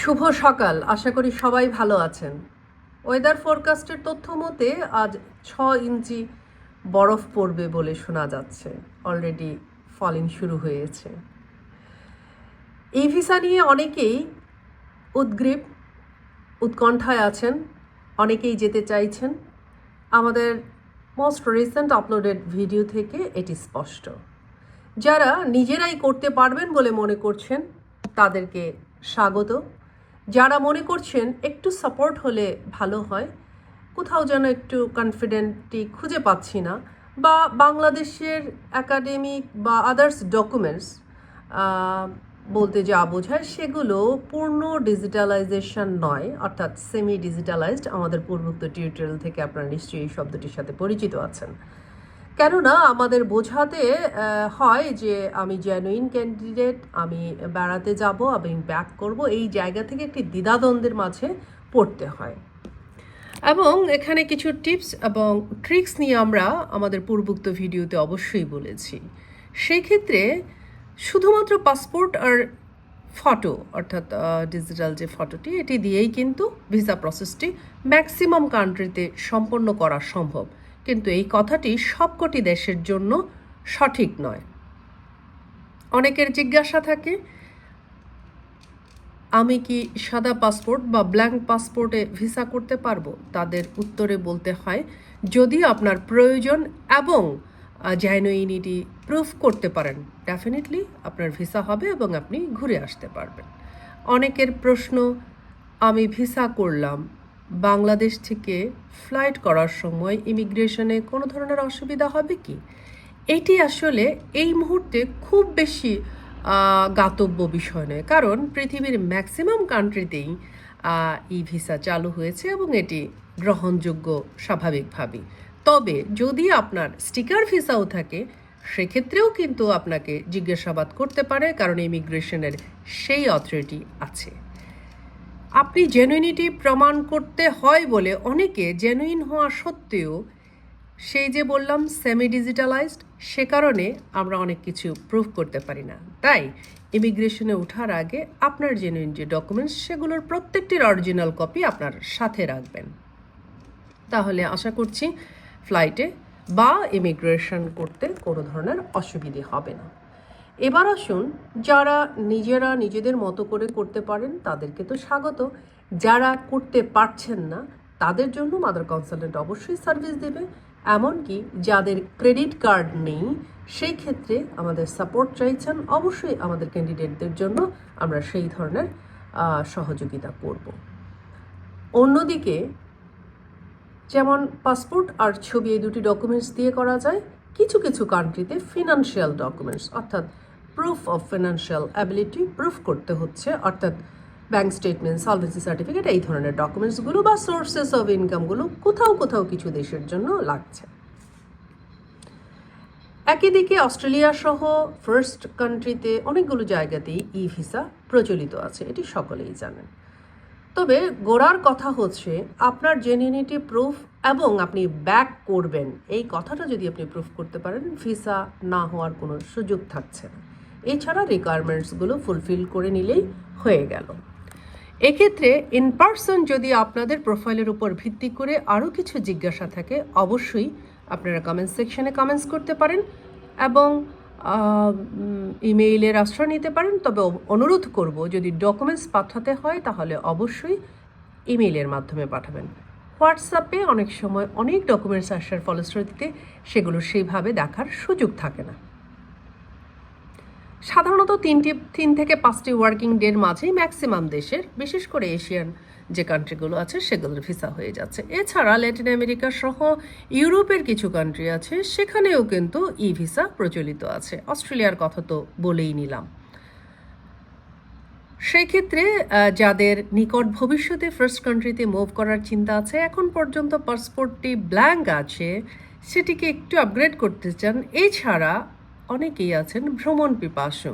শুভ সকাল। আশা করি সবাই ভালো আছেন। ওয়েদার ফোরকাস্টের তথ্য মতে আজ ছ ইঞ্চি বরফ পড়বে বলে শোনা যাচ্ছে। অলরেডি ফলিং শুরু হয়েছে। এই ভিসা নিয়ে অনেকেই উদ্গ্রীব, উৎকণ্ঠায় আছেন, অনেকেই যেতে চাইছেন। আমাদের মোস্ট রিসেন্ট আপলোডেড ভিডিও থেকে এটি স্পষ্ট। যারা নিজেরাই করতে পারবেন বলে মনে করছেন, তাদেরকে স্বাগত। যারা মনে করছেন একটু সাপোর্ট হলে ভালো হয়, কোথাও যেন একটু কনফিডেন্টটি খুঁজে পাচ্ছি না, বা বাংলাদেশের একাডেমিক বা আদার্স ডকুমেন্টস বলতে যা বোঝায় সেগুলো পূর্ণ ডিজিটালাইজেশন নয়, অর্থাৎ সেমি ডিজিটালাইজড আমাদের পূর্বোক্ত টিউটোরিয়াল থেকে আপনারা নিশ্চয়ই এই শব্দটির সাথে পরিচিত আছেন। কেননা আমাদের বোঝাতে হয় যে আমি জেনুইন ক্যান্ডিডেট আমি বেড়াতে যাব, আমি ব্যাক করব, এই জায়গা থেকে একটি দ্বিধাদ্বন্দ্বের মাঝে পড়তে হয়। এবং এখানে কিছু টিপস এবং ট্রিক্স নিয়ে আমরা আমাদের পূর্বোক্ত ভিডিওতে অবশ্যই বলেছি। সেই ক্ষেত্রে শুধুমাত্র পাসপোর্ট আর ফটো অর্থাৎ ডিজিটাল যে ফটোটি এটি দিয়েই কিন্তু ভিসা প্রসেসটি ম্যাক্সিমাম কান্ট্রিতে সম্পন্ন করা সম্ভব। কিন্তু এই কথাটি সবকটি দেশের জন্য সঠিক নয়। অনেকের জিজ্ঞাসা থাকে, আমি কি সাদা পাসপোর্ট বা ব্ল্যাঙ্ক পাসপোর্টে ভিসা করতে পারব? তাদের উত্তরে বলতে হয়, যদি আপনার প্রয়োজন এবং জেনুইনিটি প্রুফ করতে পারেন ডেফিনেটলি আপনার ভিসা হবে এবং আপনি ঘুরে আসতে পারবেন। অনেকের প্রশ্ন, আমি ভিসা করলাম বাংলাদেশ থেকে ফ্লাইট করার সময় ইমিগ্রেশনে কোনো ধরনের অসুবিধা হবে কি? এটি আসলে এই মুহূর্তে খুব বেশি গাতব্য বিষয় নয়। কারণ পৃথিবীর ম্যাক্সিমাম কান্ট্রিতেই ই ভিসা চালু হয়েছে এবং এটি গ্রহণযোগ্য স্বাভাবিকভাবেই তবে যদি আপনার স্টিকার ভিসাও থাকে, সেক্ষেত্রেও কিন্তু আপনাকে জিজ্ঞাসাবাদ করতে পারে, কারণ ইমিগ্রেশনের সেই অথরিটি আছে। আপনি জেনুইনিটি প্রমাণ করতে হয় বলে অনেকে জেনুইন হওয়া সত্ত্বেও সেই যে বললাম সেমি ডিজিটালাইজড সে কারণে আমরা অনেক কিছু প্রুভ করতে পারি না। তাই ইমিগ্রেশনে ওঠার আগে আপনার জেনুইন যে ডকুমেন্টস সেগুলোর প্রত্যেকটির অরিজিনাল কপি আপনার সাথে রাখবেন। তাহলে আশা করছি ফ্লাইটে বা ইমিগ্রেশন করতে কোনো ধরনের অসুবিধে হবে না। এবার আসুন, যারা নিজেরা নিজেদের মতো করে করতে পারেন, তাদেরকে তো স্বাগত। যারা করতে পারছেন না, তাদের জন্য মাদার কনসালটেন্ট অবশ্যই সার্ভিস দেবে। এমনকি যাদের ক্রেডিট কার্ড নেই, সেই ক্ষেত্রে আমাদের সাপোর্ট চাইছেন, অবশ্যই আমাদের ক্যান্ডিডেটদের জন্য আমরা সেই ধরনের সহযোগিতা করব। অন্যদিকে, যেমন পাসপোর্ট আর ছবি এই দুটি ডকুমেন্টস দিয়ে করা যায় কিছু কিছু কান্ট্রিতে ফিনান্সিয়াল ডকুমেন্টস অর্থাৎ proof of financial ability proof করতে হচ্ছে, অর্থাৎ ব্যাংক স্টেটমেন্ট সলভেন্সি সার্টিফিকেট এই ধরনের ডকুমেন্টসগুলো বা সোর্সেস অফ ইনকামগুলো কোথাও কোথাও কিছু দেশের জন্য লাগছে। একই দিকে অস্ট্রেলিয়া সহ ফার্স্ট কান্ট্রিতে অনেকগুলো জায়গাতেই ই ভিসা প্রচলিত আছে, এটি সকলেই জানেন। তবে গোড়ার কথা হচ্ছে, আপনার জেনুইনিটি প্রুফ এবং আপনি ব্যাক করবেন। এই কথাটা যদি আপনি প্রুফ করতে পারেন ভিসা না হওয়ার কোনো সুযোগ থাকছে না। এছাড়া রিকোয়ারমেন্টসগুলো ফুলফিল করে নিলেই হয়ে গেল। এক্ষেত্রে ইন পার্সন যদি আপনাদের প্রোফাইলের উপর ভিত্তি করে আরও কিছু জিজ্ঞাসা থাকে, অবশ্যই আপনারা কমেন্ট সেকশনে কমেন্টস করতে পারেন এবং ইমেইলের আশ্রয় নিতে পারেন। তবে অনুরোধ করব, যদি ডকুমেন্টস পাঠাতে হয় তাহলে অবশ্যই ইমেইলের মাধ্যমে পাঠাবেন। হোয়াটসঅ্যাপে অনেক সময় অনেক ডকুমেন্টস আসার ফলশ্রুতিতে সেগুলো সেইভাবে দেখার সুযোগ থাকে না। সাধারণত তিনটি, তিন থেকে পাঁচটি ওয়ার্কিং ডের মাঝেই ম্যাক্সিমাম দেশের, বিশেষ করে এশিয়ান যে কান্ট্রিগুলো আছে, সেগুলোর ভিসা হয়ে যাচ্ছে। এছাড়া ল্যাটিন আমেরিকা সহ ইউরোপের কিছু কান্ট্রি আছে, সেখানেও কিন্তু ই ভিসা প্রচলিত আছে। অস্ট্রেলিয়ার কথা তো বলেই নিলাম। সেক্ষেত্রে যাদের নিকট ভবিষ্যতে ফার্স্ট কান্ট্রিতে মুভ করার চিন্তা আছে, এখন পর্যন্ত পাসপোর্টটি ব্ল্যাঙ্ক আছে, সেটিকে একটু আপগ্রেড করতে চান। এছাড়া অনেকেই আছেন ভ্রমণ পিপাসু,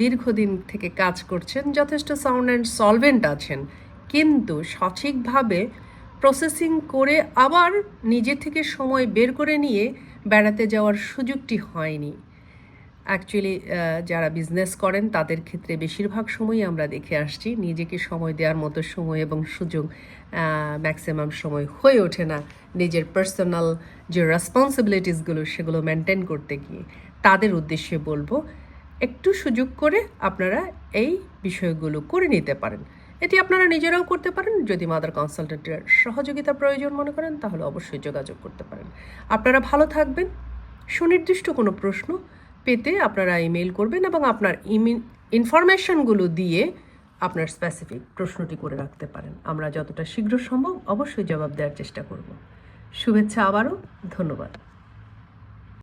দীর্ঘদিন থেকে কাজ করছেন, যথেষ্ট সাউন্ড অ্যান্ড সলভেন্ট আছেন, কিন্তু সঠিকভাবে প্রসেসিং করে আবার নিজে থেকে সময় বের করে নিয়ে বেড়াতে যাওয়ার সুযোগটি হয়নি। অ্যাকচুয়ালি যারা বিজনেস করেন, তাদের ক্ষেত্রে বেশিরভাগ সময়ই আমরা দেখে আসছি, নিজেকে সময় দেওয়ার মতো সময় এবং সুযোগ ম্যাক্সিমাম সময় হয়ে ওঠে না। নিজের পার্সোনাল যে রেসপন্সিবিলিটিসগুলো সেগুলো মেনটেন করতে গিয়ে। তাদের উদ্দেশ্যে বলব, একটু সুযোগ করে আপনারা এই বিষয়গুলো করে নিতে পারেন। এটি আপনারা নিজেরাও করতে পারেন। যদি মাদার কনসালটেন্টের সহযোগিতা প্রয়োজন মনে করেন, তাহলে অবশ্যই যোগাযোগ করতে পারেন। আপনারা ভালো থাকবেন। সুনির্দিষ্ট কোনো প্রশ্ন পেতে আপনারা ইমেল করবেন এবং আপনার ইমেল ইনফরমেশনগুলো দিয়ে আপনার স্পেসিফিক প্রশ্নটি করে রাখতে পারেন। আমরা যতটা শীঘ্র সম্ভব অবশ্যই জবাব দেওয়ার চেষ্টা করব। শুভেচ্ছা আবারও, ধন্যবাদ।